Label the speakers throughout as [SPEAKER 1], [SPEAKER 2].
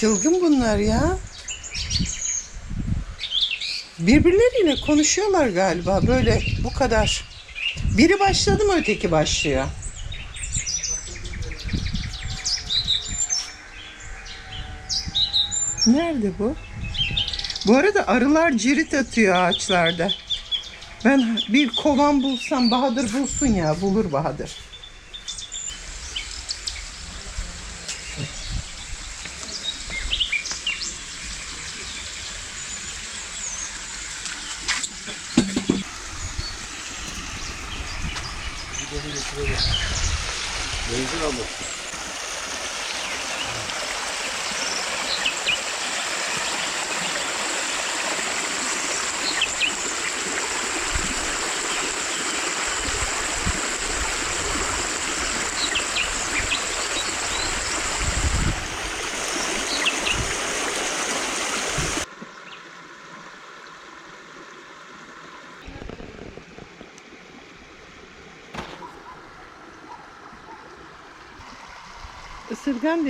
[SPEAKER 1] Çılgın bunlar ya. Birbirleriyle konuşuyorlar galiba böyle bu kadar. Biri başladı mı öteki başlıyor. Nerede bu? Bu arada arılar cirit atıyor ağaçlarda. Ben bir kovan bulsam Bahadır bulsun ya. Bulur Bahadır.
[SPEAKER 2] Benzin almak.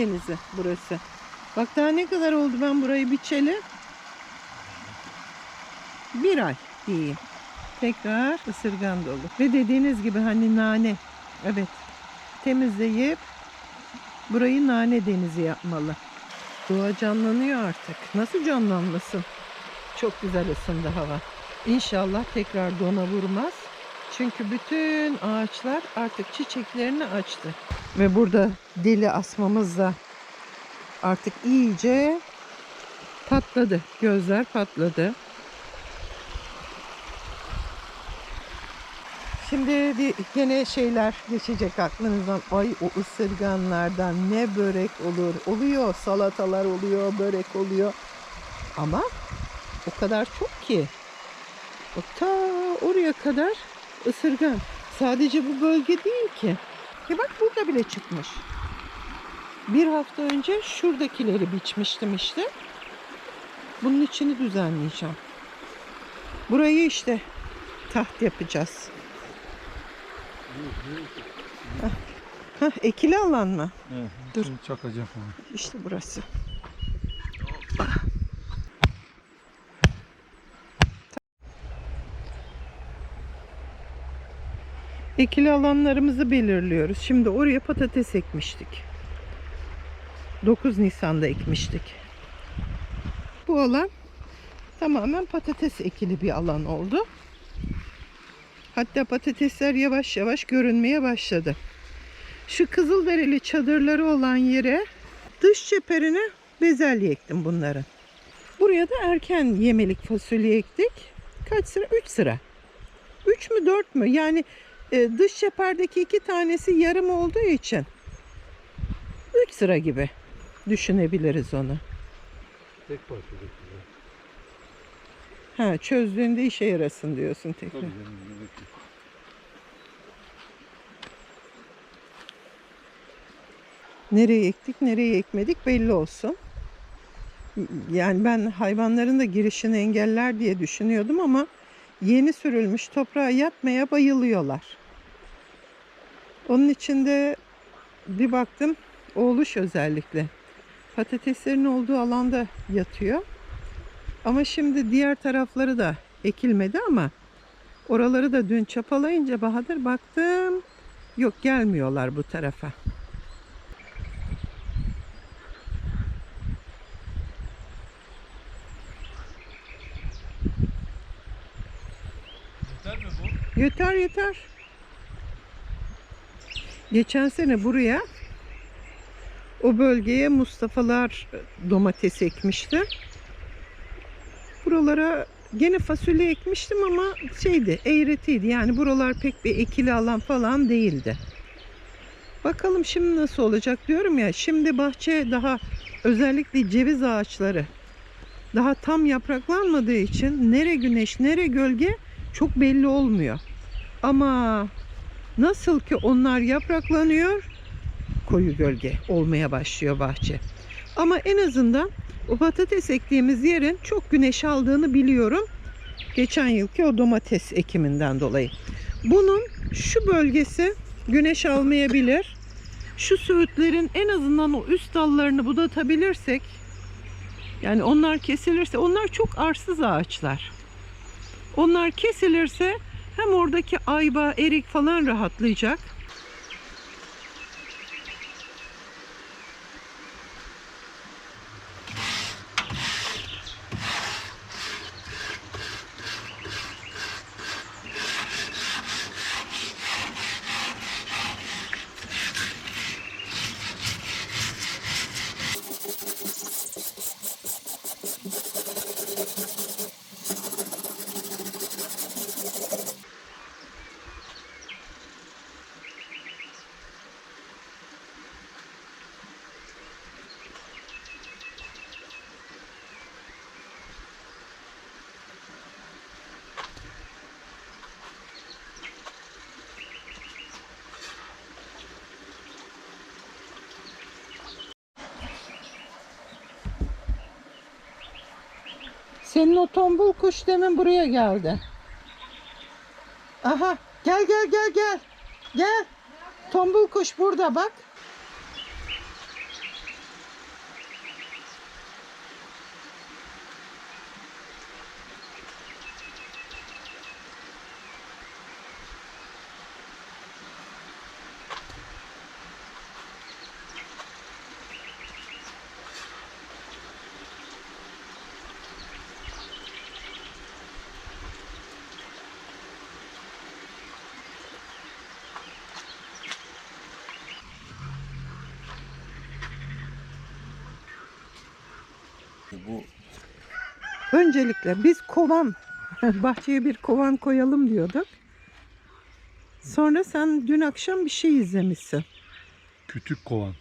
[SPEAKER 1] Denizi burası. Bak daha ne kadar oldu ben burayı biçeli? Bir ay diyeyim. Tekrar ısırgan dolu. Ve dediğiniz gibi hani nane. Evet. Temizleyip burayı nane denizi yapmalı. Doğa canlanıyor artık. Nasıl canlanmasın? Çok güzel ısındı hava. İnşallah tekrar dona vurmaz. Çünkü bütün ağaçlar artık çiçeklerini açtı. Ve burada deli asmamız da artık iyice patladı. Gözler patladı. Şimdi gene şeyler geçecek aklınızdan. Ay o ısırganlardan ne börek olur. Oluyor salatalar oluyor, börek oluyor. Ama o kadar çok ki. O ta oraya kadar ısırgan. Sadece bu bölge değil ki. Ya bak burada bile çıkmış. Bir hafta önce şuradakileri biçmiştim işte. Bunun içini düzenleyeceğim. Burayı işte taht yapacağız. Hah, ekili alan mı?
[SPEAKER 2] Evet.
[SPEAKER 1] Dur.
[SPEAKER 2] Çakacağım onu.
[SPEAKER 1] İşte burası. Ekili alanlarımızı belirliyoruz. Şimdi oraya patates ekmiştik. 9 Nisan'da ekmiştik. Bu alan tamamen patates ekili bir alan oldu. Hatta patatesler yavaş yavaş görünmeye başladı. Şu Kızılderili çadırları olan yere dış çeperine bezelye ektim bunların. Buraya da erken yemelik fasulye ektik. Kaç sıra? 3 sıra. 3 mü 4 mü? Yani e, dış çeperdeki iki tanesi yarım olduğu için 3 sıra gibi düşünebiliriz onu.
[SPEAKER 2] Tek parça.
[SPEAKER 1] Ha çözdüğünde işe yarasın diyorsun tekrar.
[SPEAKER 2] Tabii canım. evet.
[SPEAKER 1] Nereye ektik, nereye ekmedik belli olsun. Yani ben hayvanların da girişini engeller diye düşünüyordum ama yeni sürülmüş toprağa yatmaya bayılıyorlar. Onun için de bir baktım oğluş özellikle patateslerin olduğu alanda yatıyor. Ama şimdi diğer tarafları da ekilmedi ama oraları da dün çapalayınca Bahadır baktım yok gelmiyorlar bu tarafa.
[SPEAKER 2] Yeter
[SPEAKER 1] yeter. Geçen sene buraya o bölgeye Mustafa'lar domates ekmişti. Buralara gene fasulye ekmiştim ama şeydi eğretiydi. Yani buralar pek bir ekili alan falan değildi. Bakalım şimdi nasıl olacak diyorum ya. Şimdi bahçe daha özellikle ceviz ağaçları daha tam yapraklanmadığı için nere güneş nere gölge çok belli olmuyor. Ama nasıl ki onlar yapraklanıyor, koyu gölge olmaya başlıyor bahçe. Ama en azından o patates ektiğimiz yerin çok güneş aldığını biliyorum. Geçen yılki o domates ekiminden dolayı. Bunun şu bölgesi güneş almayabilir. Şu söğütlerin en azından o üst dallarını budatabilirsek Yani onlar kesilirse onlar çok arsız ağaçlar. Onlar kesilirse hem oradaki ayva, erik falan rahatlayacak. Senin o tombul kuş demin buraya geldi. Aha gel gel gel gel. Gel. Tombul kuş burada bak.
[SPEAKER 2] Bu
[SPEAKER 1] Öncelikle biz kovan, bahçeye bir kovan koyalım diyorduk. Sonra sen dün akşam bir şey izlemişsin.
[SPEAKER 2] kütük kovan.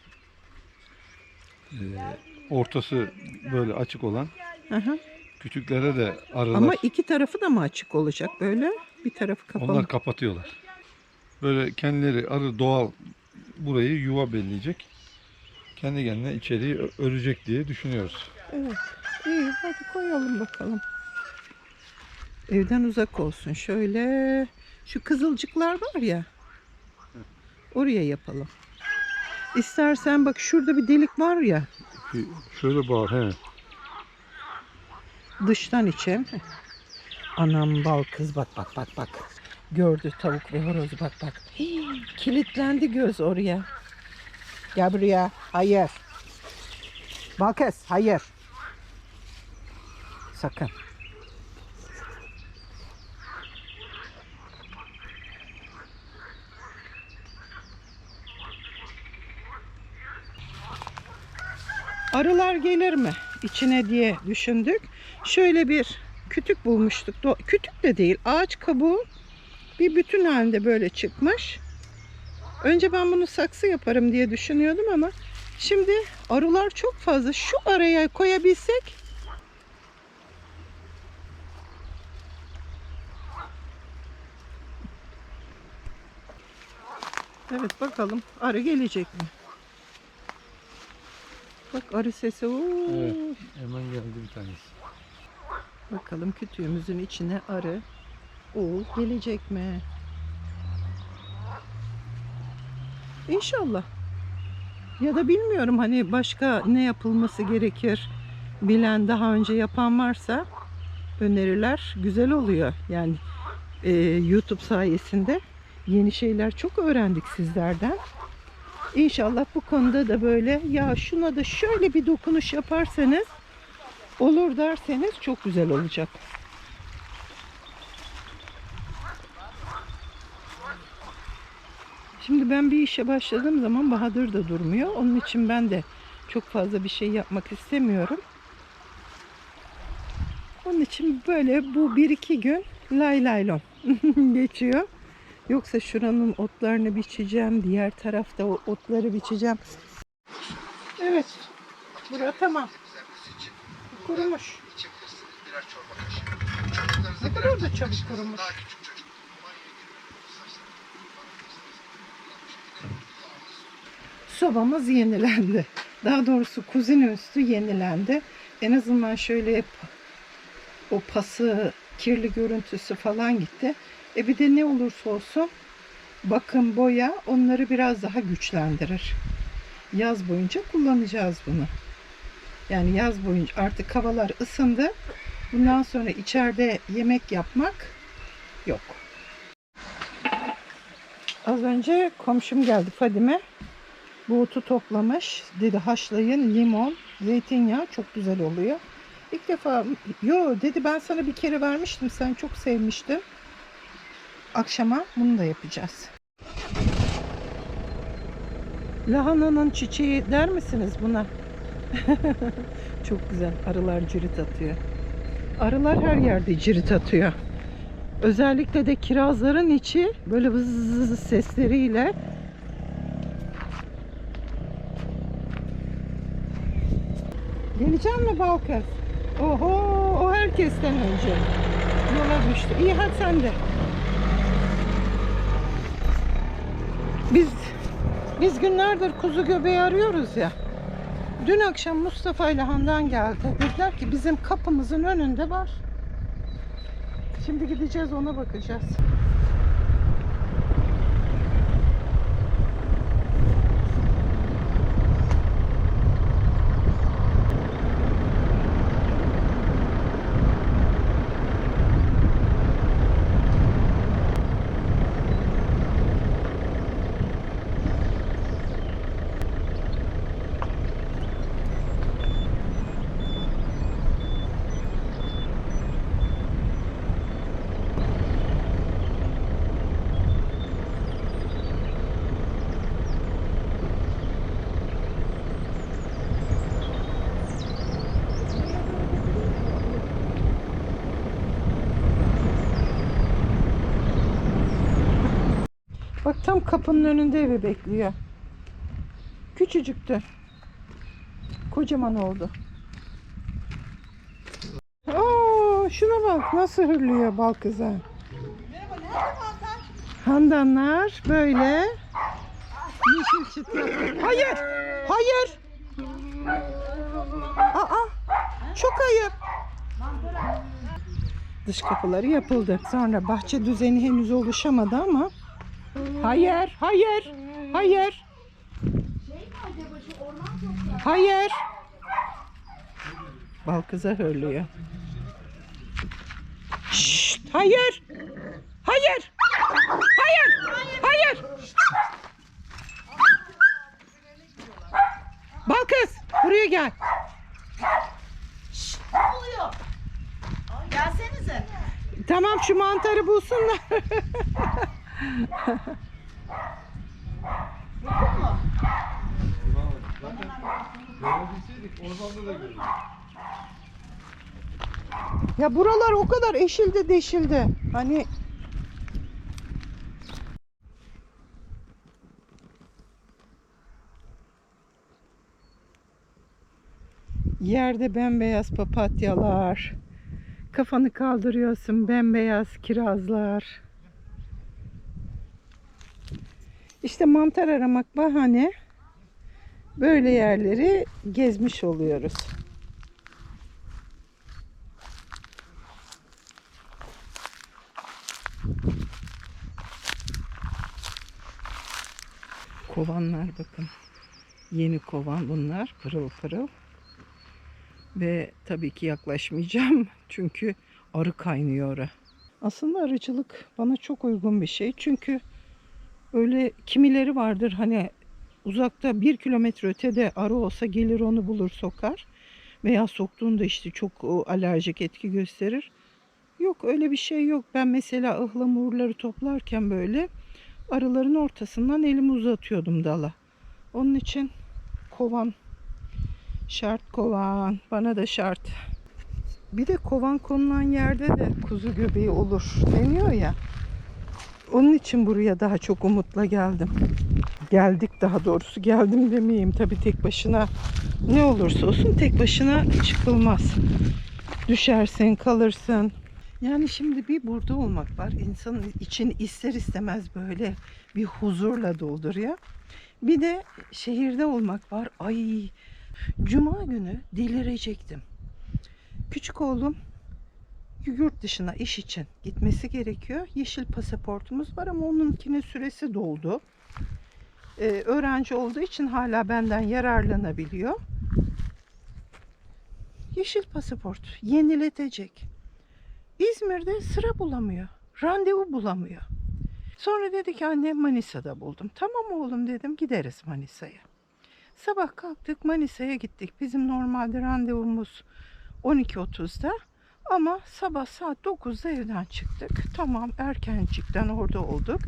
[SPEAKER 2] Ee, ortası böyle açık olan.
[SPEAKER 1] Aha.
[SPEAKER 2] Kütüklere de arılar.
[SPEAKER 1] Ama iki tarafı da mı açık olacak böyle? Bir tarafı kapalı.
[SPEAKER 2] Onlar kapatıyorlar. Böyle kendileri arı doğal burayı yuva belleyecek. Kendi kendine içeriği örecek diye düşünüyoruz.
[SPEAKER 1] Evet. İyi hadi koyalım bakalım. Evden uzak olsun. Şöyle şu kızılcıklar var ya. Oraya yapalım. İstersen bak şurada bir delik var ya.
[SPEAKER 2] Şöyle bağır he.
[SPEAKER 1] Dıştan içe. Anam bal kız bak bak bak bak. Gördü tavuk ve horozu bak bak. Hii, kilitlendi göz oraya. Gel buraya. Hayır. Bal kız hayır. Sakın. Arılar gelir mi içine diye düşündük. Şöyle bir kütük bulmuştuk. Kütük de değil, ağaç kabuğu bir bütün halinde böyle çıkmış. Önce ben bunu saksı yaparım diye düşünüyordum ama şimdi arılar çok fazla. Şu araya koyabilsek Evet bakalım arı gelecek mi? Bak arı sesi. Oo.
[SPEAKER 2] Evet. Hemen geldi bir tanesi.
[SPEAKER 1] Bakalım kütüğümüzün içine arı oğul gelecek mi? İnşallah. Ya da bilmiyorum hani başka ne yapılması gerekir bilen daha önce yapan varsa öneriler güzel oluyor. Yani e, YouTube sayesinde yeni şeyler çok öğrendik sizlerden. İnşallah bu konuda da böyle ya şuna da şöyle bir dokunuş yaparsanız olur derseniz çok güzel olacak. Şimdi ben bir işe başladığım zaman Bahadır da durmuyor. Onun için ben de çok fazla bir şey yapmak istemiyorum. Onun için böyle bu bir iki gün lay lay lom geçiyor. Yoksa şuranın otlarını biçeceğim. Diğer tarafta o otları biçeceğim. Evet. Bura tamam. Kurumuş. Ne kadar da çabuk kurumuş. Sobamız yenilendi. Daha doğrusu kuzine üstü yenilendi. En azından şöyle hep o pası, kirli görüntüsü falan gitti. E bir de ne olursa olsun bakım, boya onları biraz daha güçlendirir. Yaz boyunca kullanacağız bunu. Yani yaz boyunca artık havalar ısındı. Bundan sonra içeride yemek yapmak yok. Az önce komşum geldi Fadime. Bu otu toplamış. Dedi haşlayın limon, zeytinyağı çok güzel oluyor. İlk defa yo dedi ben sana bir kere vermiştim sen çok sevmiştin. Akşama bunu da yapacağız. Lahananın çiçeği der misiniz buna? çok güzel. Arılar cirit atıyor. Arılar her yerde cirit atıyor. Özellikle de kirazların içi böyle vız sesleriyle Gelecek mi Balkız? Oho, o herkesten önce. Yola düştü. İyi hadi sen de. Biz biz günlerdir kuzu göbeği arıyoruz ya. Dün akşam Mustafa ile Handan geldi. Dediler ki bizim kapımızın önünde var. Şimdi gideceğiz ona bakacağız. Bak tam kapının önünde evi bekliyor. Küçücüktü. Kocaman oldu. Oo, şuna bak nasıl hırlıyor bal kıza. Handanlar böyle yeşil çıtlat. Hayır! Hayır! Aa! Çok ayıp. Dış kapıları yapıldı. Sonra bahçe düzeni henüz oluşamadı ama Hayır, hayır, hayır. Hayır. Bal kıza hırlıyor. Şşt, hayır. Hayır. Hayır. Hayır. Bal kız, buraya gel.
[SPEAKER 3] Ne oluyor? Gelsenize.
[SPEAKER 1] Tamam şu mantarı bulsunlar.
[SPEAKER 2] Da görürdük.
[SPEAKER 1] ya buralar o kadar eşildi deşildi. Hani Yerde bembeyaz papatyalar. Kafanı kaldırıyorsun bembeyaz kirazlar. İşte mantar aramak bahane. Böyle yerleri gezmiş oluyoruz. Kovanlar bakın. Yeni kovan bunlar. Pırıl pırıl. Ve tabii ki yaklaşmayacağım. Çünkü arı kaynıyor. Aslında arıcılık bana çok uygun bir şey. Çünkü öyle kimileri vardır hani uzakta bir kilometre ötede arı olsa gelir onu bulur sokar. Veya soktuğunda işte çok alerjik etki gösterir. Yok öyle bir şey yok. Ben mesela ıhlamurları toplarken böyle arıların ortasından elimi uzatıyordum dala. Onun için kovan şart kovan bana da şart. Bir de kovan konulan yerde de kuzu göbeği olur deniyor ya. Onun için buraya daha çok umutla geldim. Geldik daha doğrusu geldim demeyeyim tabii tek başına ne olursa olsun tek başına çıkılmaz. Düşersin kalırsın. Yani şimdi bir burada olmak var. İnsanın için ister istemez böyle bir huzurla dolduruyor. Bir de şehirde olmak var. Ay Cuma günü delirecektim. Küçük oğlum yurt dışına iş için gitmesi gerekiyor. Yeşil pasaportumuz var ama onunkinin süresi doldu. Ee, öğrenci olduğu için hala benden yararlanabiliyor. Yeşil pasaport yeniletecek. İzmir'de sıra bulamıyor. Randevu bulamıyor. Sonra dedi ki anne Manisa'da buldum. Tamam oğlum dedim gideriz Manisa'ya. Sabah kalktık Manisa'ya gittik. Bizim normalde randevumuz 12.30'da. Ama sabah saat 9'da evden çıktık. Tamam erkencikten orada olduk.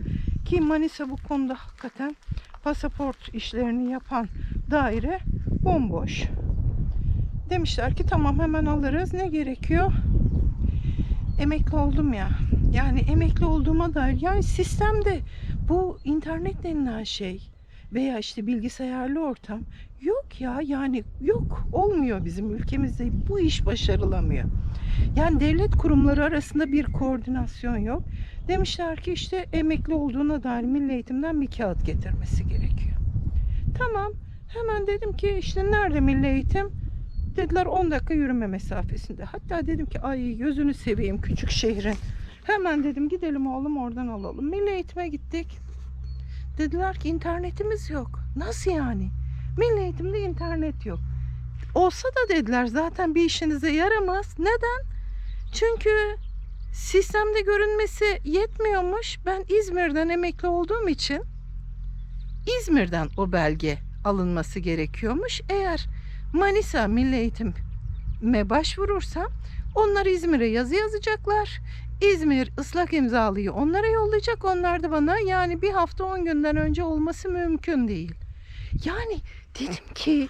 [SPEAKER 1] Ki Manisa bu konuda hakikaten pasaport işlerini yapan daire bomboş. Demişler ki tamam hemen alırız. Ne gerekiyor? Emekli oldum ya. Yani emekli olduğuma dair yani sistemde bu internet denilen şey veya işte bilgisayarlı ortam yok ya yani yok olmuyor bizim ülkemizde bu iş başarılamıyor. Yani devlet kurumları arasında bir koordinasyon yok. Demişler ki işte emekli olduğuna dair milli eğitimden bir kağıt getirmesi gerekiyor. Tamam hemen dedim ki işte nerede milli eğitim? Dediler 10 dakika yürüme mesafesinde. Hatta dedim ki ay gözünü seveyim küçük şehrin. Hemen dedim gidelim oğlum oradan alalım. Milli eğitime gittik. Dediler ki internetimiz yok. Nasıl yani? Milli eğitimde internet yok. Olsa da dediler zaten bir işinize yaramaz. Neden? Çünkü sistemde görünmesi yetmiyormuş. Ben İzmir'den emekli olduğum için İzmir'den o belge alınması gerekiyormuş. Eğer Manisa Milli Eğitim'e başvurursam onlar İzmir'e yazı yazacaklar. İzmir ıslak imzalıyı onlara yollayacak. Onlar da bana yani bir hafta 10 günden önce olması mümkün değil. Yani dedim ki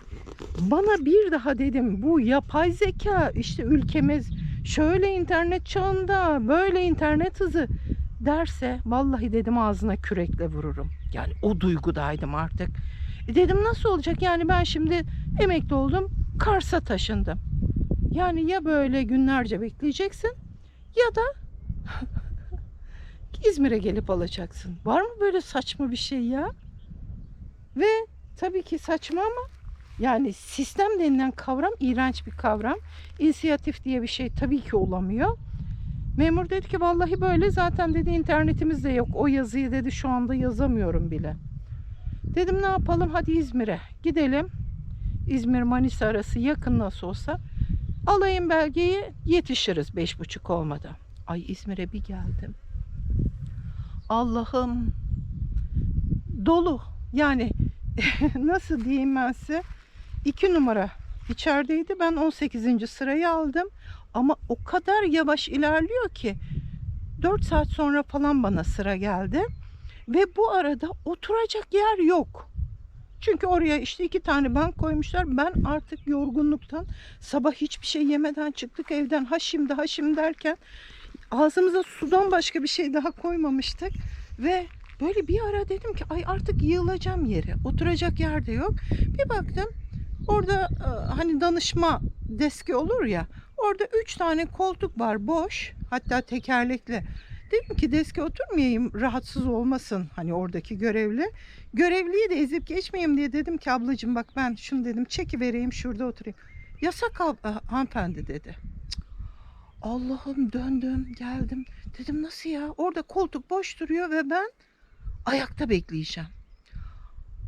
[SPEAKER 1] bana bir daha dedim bu yapay zeka işte ülkemiz şöyle internet çağında böyle internet hızı derse vallahi dedim ağzına kürekle vururum. Yani o duygudaydım artık. E dedim nasıl olacak yani ben şimdi emekli oldum Kars'a taşındım. Yani ya böyle günlerce bekleyeceksin ya da İzmir'e gelip alacaksın. Var mı böyle saçma bir şey ya? Ve tabii ki saçma ama yani sistem denilen kavram iğrenç bir kavram. İnisiyatif diye bir şey tabii ki olamıyor. Memur dedi ki vallahi böyle zaten dedi internetimiz de yok. O yazıyı dedi şu anda yazamıyorum bile. Dedim ne yapalım hadi İzmir'e gidelim. İzmir Manisa arası yakın nasıl olsa. Alayım belgeyi yetişiriz beş buçuk olmadan. Ay İzmir'e bir geldim. Allah'ım dolu. Yani nasıl diyeyim ben size? İki numara içerideydi. Ben 18. sırayı aldım. Ama o kadar yavaş ilerliyor ki 4 saat sonra falan bana sıra geldi. Ve bu arada oturacak yer yok. Çünkü oraya işte iki tane bank koymuşlar. Ben artık yorgunluktan sabah hiçbir şey yemeden çıktık evden. Ha şimdi ha şimdi derken ağzımıza sudan başka bir şey daha koymamıştık. Ve böyle bir ara dedim ki ay artık yığılacağım yere. Oturacak yer de yok. Bir baktım orada e, hani danışma deski olur ya. Orada üç tane koltuk var boş. Hatta tekerlekli. Dedim ki deske oturmayayım rahatsız olmasın hani oradaki görevli. Görevliyi de ezip geçmeyeyim diye dedim ki ablacığım bak ben şunu dedim çeki vereyim şurada oturayım. Yasak hanımefendi dedi. Allah'ım döndüm geldim. Dedim nasıl ya orada koltuk boş duruyor ve ben ayakta bekleyeceğim.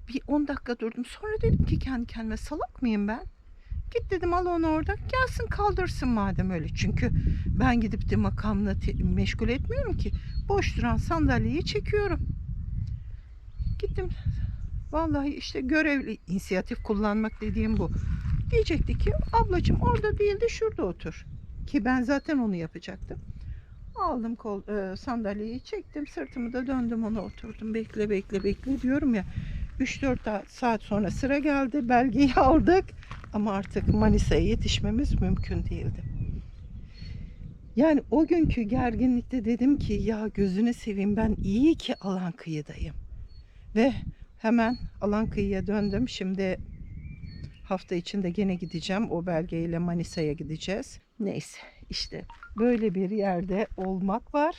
[SPEAKER 1] Bir 10 dakika durdum. Sonra dedim ki kendi kendime salak mıyım ben? Git dedim al onu orada. Gelsin kaldırsın madem öyle. Çünkü ben gidip de makamla meşgul etmiyorum ki. Boş duran sandalyeyi çekiyorum. Gittim. Vallahi işte görevli inisiyatif kullanmak dediğim bu. Diyecekti ki ablacığım orada değil de şurada otur. Ki ben zaten onu yapacaktım. Aldım kol, e, sandalyeyi çektim sırtımı da döndüm ona oturdum. Bekle bekle bekle diyorum ya. 3-4 saat sonra sıra geldi. Belgeyi aldık. Ama artık Manisa'ya yetişmemiz mümkün değildi. Yani o günkü gerginlikte dedim ki ya gözünü seveyim ben iyi ki alan kıyıdayım. Ve hemen alan kıyıya döndüm. Şimdi hafta içinde gene gideceğim. O belgeyle Manisa'ya gideceğiz. Neyse işte böyle bir yerde olmak var.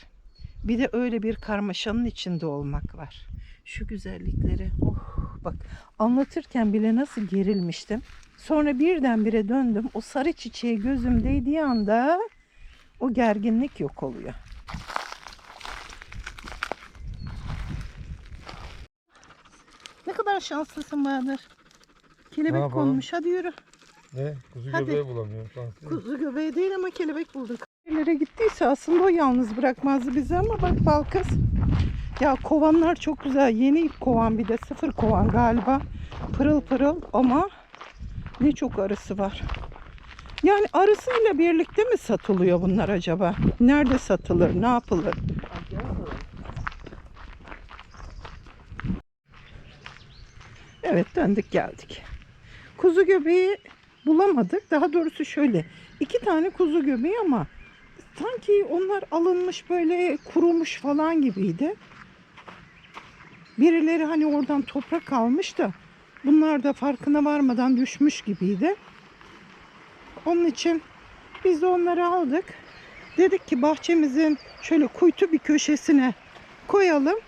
[SPEAKER 1] Bir de öyle bir karmaşanın içinde olmak var. Şu güzellikleri. Oh, bak anlatırken bile nasıl gerilmiştim. Sonra birdenbire döndüm. O sarı çiçeğe gözüm değdiği anda o gerginlik yok oluyor. Ne kadar şanslısın Bahadır. Kelebek konmuş. Hadi yürü.
[SPEAKER 2] Ne? Kuzu
[SPEAKER 1] Hadi.
[SPEAKER 2] göbeği bulamıyorum. Şanslı.
[SPEAKER 1] Kuzu göbeği değil ama kelebek bulduk. Nereye gittiyse aslında o yalnız bırakmazdı bizi ama bak bal kız. Ya kovanlar çok güzel. Yeni kovan bir de sıfır kovan galiba. Pırıl pırıl ama ne çok arısı var. Yani arısıyla birlikte mi satılıyor bunlar acaba? Nerede satılır? Ne yapılır? Evet döndük geldik. Kuzu göbeği bulamadık. Daha doğrusu şöyle iki tane kuzu göbeği ama sanki onlar alınmış böyle kurumuş falan gibiydi. Birileri hani oradan toprak almış da bunlar da farkına varmadan düşmüş gibiydi. Onun için biz de onları aldık. Dedik ki bahçemizin şöyle kuytu bir köşesine koyalım.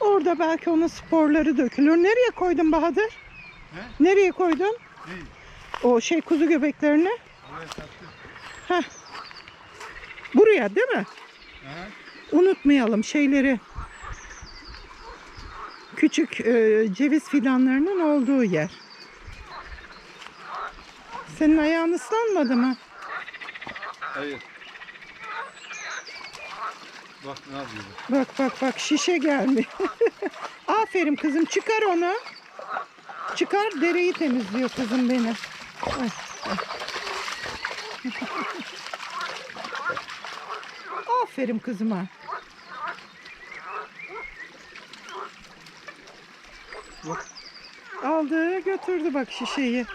[SPEAKER 1] Orada belki onun sporları dökülür. Nereye koydun Bahadır? Nereye koydun?
[SPEAKER 2] Değil.
[SPEAKER 1] O şey kuzu göbeklerini.
[SPEAKER 2] Sattı.
[SPEAKER 1] Buraya değil mi?
[SPEAKER 2] Aha.
[SPEAKER 1] Unutmayalım şeyleri. Küçük e, ceviz fidanlarının olduğu yer. Senin ayağın ıslanmadı mı?
[SPEAKER 2] Hayır. Bak ne yapıyor.
[SPEAKER 1] Bak bak bak şişe geldi. Aferin kızım çıkar onu. Çıkar dereyi temizliyor kızım beni. Aferin kızıma.
[SPEAKER 2] Bak.
[SPEAKER 1] Aldı götürdü bak şişeyi.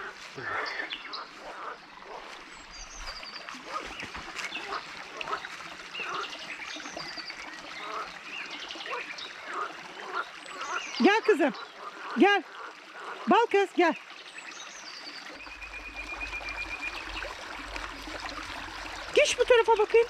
[SPEAKER 1] Gel kızım. Gel. Bal kız gel. Geç bu tarafa bakayım.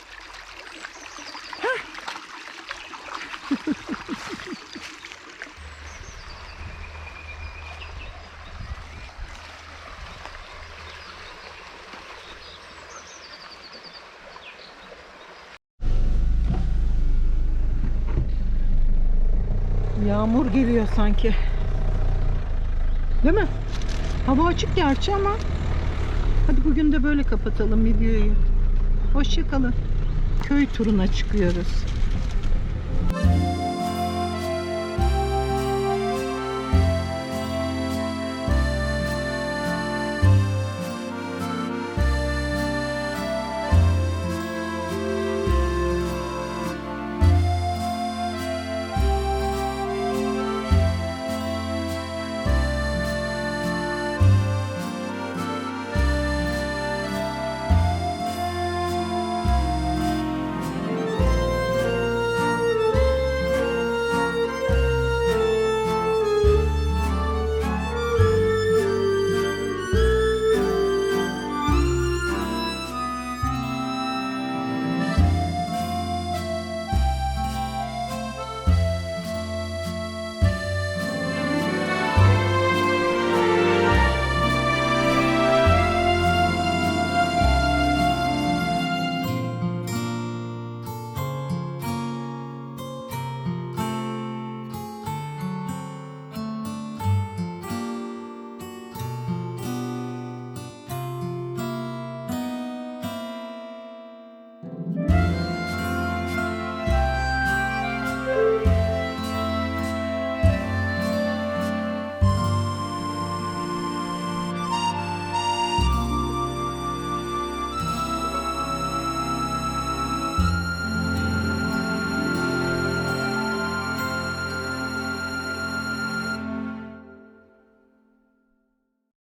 [SPEAKER 1] Yağmur geliyor sanki. Değil mi? Hava açık gerçi ama hadi bugün de böyle kapatalım videoyu. Hoşçakalın. Köy turuna çıkıyoruz.